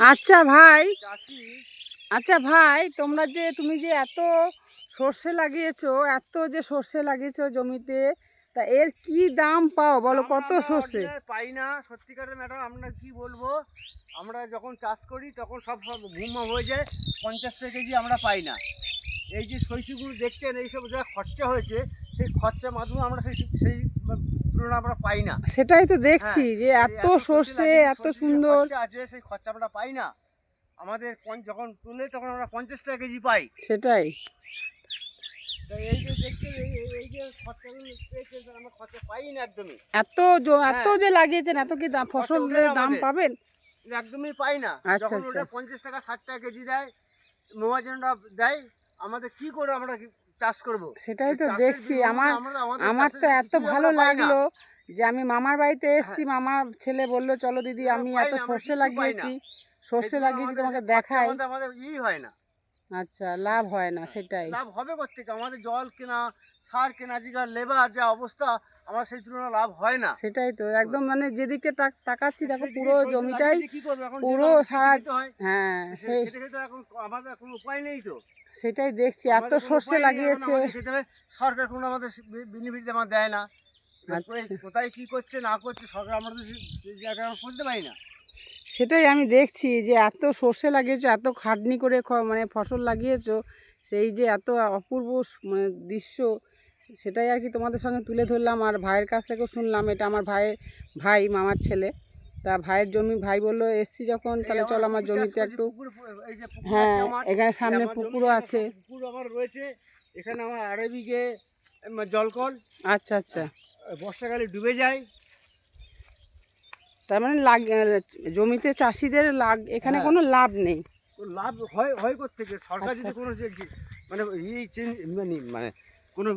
আচ্ছা ভাই। আচ্ছা ভাই তোমরা যে তুমি যে এত সর্ষে লাগিয়েছো এত যে সর্ষে লাগিয়েছো জমিতে তা এর কি দাম পাও বলো? কত সর্ষে? পাই না সত্যিকারের ম্যাডাম আমরা কি বলব? আমরা যখন চাষ করি তখন সব সব ঘুম হয়ে যায় পঞ্চাশ টাকা কেজি আমরা পাই না। এই যে শৈশীগুলো দেখছেন এইসব যা খরচা হয়েছে সেই খরচার মাধ্যমে আমরা সেই সেই তুলনা আমরা পাই না। সেটাই তো দেখছি হ্যাঁ, যে এত সর্ষে এত সুন্দর। আছে সেই খরচা আমরা পাই না। আমাদের যখন তুলে তখন আমরা পঞ্চাশ টাকা কেজি পাই। সেটাই। এত জ- এত হ্যাঁ। যে লাগিয়েছেন এত কি দাম ফসলের। পাবেন? একদমই পাই না। আচ্ছা, যখন আচ্ছা। ওটা পঞ্চাশ টাকা ষাট টাকা কেজি দেয় দেয় আমাদের কি করে আমরা চাষ করব। সেটাই তো দেখছি। আমার আমার তো এত ভালো। লাগল যে আমি মামার বাড়িতে এসেছি। মামার ছেলে বলল চলো দিদি আমি এত সর্ষে লাগিয়েছি। সর্ষে লাগিয়েছি তোমাকে দেখাই। আমাদের- ই হয় না। আচ্ছা লাভ হয় না সেটাই। লাভ হবে কোথেকে আমাদের জল কেনা সার কেনা আজকাল লেবার যা অবস্থা আমার সেই তুলনায় লাভ হয় না। সেটাই তো একদম মানে যেদিকে তাক- তাকাচ্ছি দেখো পুরো জমিটাই পুরো সারা হয়, হ্যাঁ সেই এখন আমাদের কোনো উপায় নেই তো। সেটাই দেখছি এত সর্ষে লাগিয়েছে। সরকার কোনো আমাদের বেনিফিট আমার দেয় না। আচ্ছা। কোথায়- কি করছে না করছে সরকার আমরা তো পারি না। সেটাই আমি দেখছি যে এত সর্ষে লাগিয়েছো এত খাটনি করে মানে ফসল লাগিয়েছো সেই যে এত অপূর্ব মানে দৃশ্য সেটাই আর কি তোমাদের সঙ্গে তুলে ধরলাম। আর ভাইয়ের কাছ থেকেও শুনলাম এটা আমার ভাইয়ের ভাই মামার ছেলে। তা ভাইয়ের জমি ভাই বলল এসছি যখন তাহলে চল আমার জমিতে একটু হ্যাঁ এখানে সামনে পুকুরও আছে। পুকুর আমার রয়েছে এখানে আমার আড়াই বিঘে জলকল। আচ্ছা আচ্ছা। বর্ষাকালে ডুবে যায়। তার মানে লাগ জমিতে চাষিদের লাগ এখানে হ্যাঁ। কোনো লাভ নেই। লাভ হয় হয় থেকে সরকার আচ্ছা, যদি কোনো যে- মানে এই চেঞ্জ মানে মানে কোনো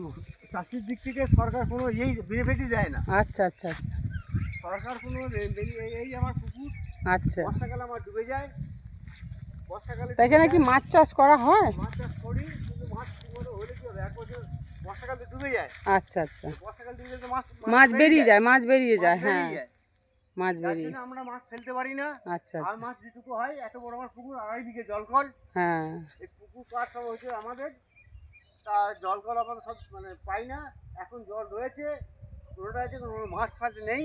চাষির দিক থেকে সরকার কোনো এই বেনিফিটই দেয় না। আচ্ছা আচ্ছা আচ্ছা। সরকার কোনো এই- আমার পুকুর আচ্ছা। বর্ষাকালে আমার ডুবে যায়। বর্ষাকালে এখানে কি মাছ চাষ করা হয়? মাছ চাষ করি কিন্তু মাছ হলে কি হবে? এক বছর বর্ষাকালে ডুবে যায়। আচ্ছা আচ্ছা। বর্ষাকাল ডুবে গেলে মাছ মাছ বেরিয়ে যায়। মাছ বেরিয়ে যায় হ্যাঁ। মাছ বেরিয়ে আমরা মাছ ফেলতে পারি না। আচ্ছা আর আচ্ছা। মাছ যেটুকু হয় এত বড় আমার পুকুর আড়াই বিঘে জলকল হ্যাঁ। এই পুকুর পার সব হচ্ছে আমাদের। তা জলকল আমরা সব মানে পাই না। এখন জল রয়েছে। কোনোটা আছে কোনো মাছ ফাছ নেই।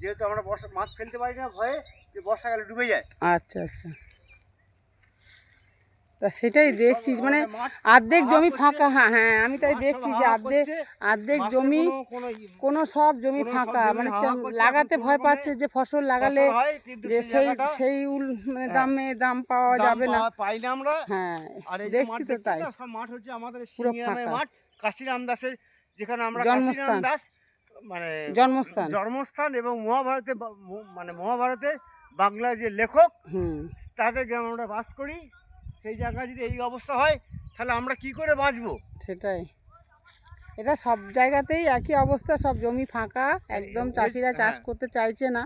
যেহেতু আমরা বর্ষা মাছ ফেলতে পারি না ভয়ে যে বর্ষাকালে ডুবে যায়। আচ্ছা আচ্ছা। তা সেটাই দেখছি মানে অর্ধেক জমি ফাঁকা হ্যাঁ হ্যাঁ আমি তাই দেখছি যে অর্ধেক অর্ধেক জমি কোনো- সব জমি ফাঁকা মানে লাগাতে ভয় পাচ্ছে যে ফসল লাগালে যে সেই সেই উল মানে হ্যাঁ, দামে দাম পাওয়া যাবে না। পাই না আমরা হ্যাঁ আর এই দেখছি তো তাই। মাঠ হচ্ছে আমাদের পুরো ফাঁকা। মাঠ কাশিরাম দাসের যেখানে আমরা। কাশিরাম দাস মানে জন্মস্থান। জন্মস্থান এবং মহাভারতে মানে মহাভারতে বাংলার যে লেখক তাদের গ্রামে আমরা বাস করি সেই জায়গায় যদি এই অবস্থা হয় তাহলে আমরা কি করে বাঁচবো? সেটাই। এটা সব জায়গাতেই একই অবস্থা সব জমি ফাঁকা একদম চাষিরা চাষ হ্যাঁ। করতে চাইছে না।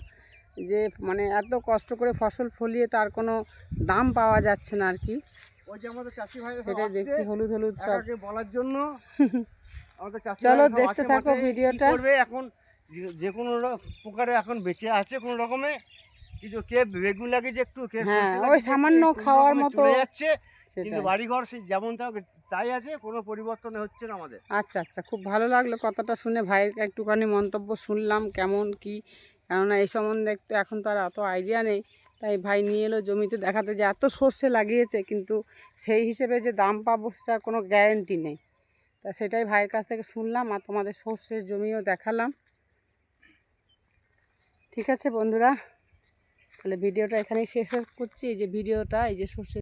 যে মানে এত কষ্ট করে ফসল ফলিয়ে তার কোনো দাম পাওয়া যাচ্ছে না আর কি। ওই যে আমাদের চাষি ভাই সেটাই দেখছি হলুদ হলুদ সব। বলার জন্য চাষি চলো, দেখতে থাকো ভিডিওটা। করবে এখন? যে- যে কোনো প্রকারে এখন বেঁচে আছে কোনো রকমে? কিন্তু কে বেগুন লাগিয়েছে একটু কে হ্যাঁ, ওই সামান্য খাওয়ার মতো যাচ্ছে। কিন্তু বাড়িঘর সেই যেমন তাই আছে কোনো পরিবর্তন হচ্ছে না আমাদের। আচ্ছা আচ্ছা খুব ভালো লাগল কথাটা শুনে। ভাইয়ের একটুখানি মন্তব্য শুনলাম কেমন কি? কেননা এই সম্বন্ধে একটু এখন তার অত আইডিয়া নেই তাই ভাই নিয়ে এলো জমিতে দেখাতে যে এত সর্ষে লাগিয়েছে কিন্তু সেই হিসেবে যে দাম পাবো সেটা কোনো গ্যারেন্টি নেই। তা সেটাই ভাইয়ের কাছ থেকে শুনলাম আর তোমাদের সর্ষের জমিও দেখালাম। ঠিক আছে বন্ধুরা, তাহলে ভিডিওটা এখানেই শেষ করছি। এই যে ভিডিওটা, এই যে সর্ষে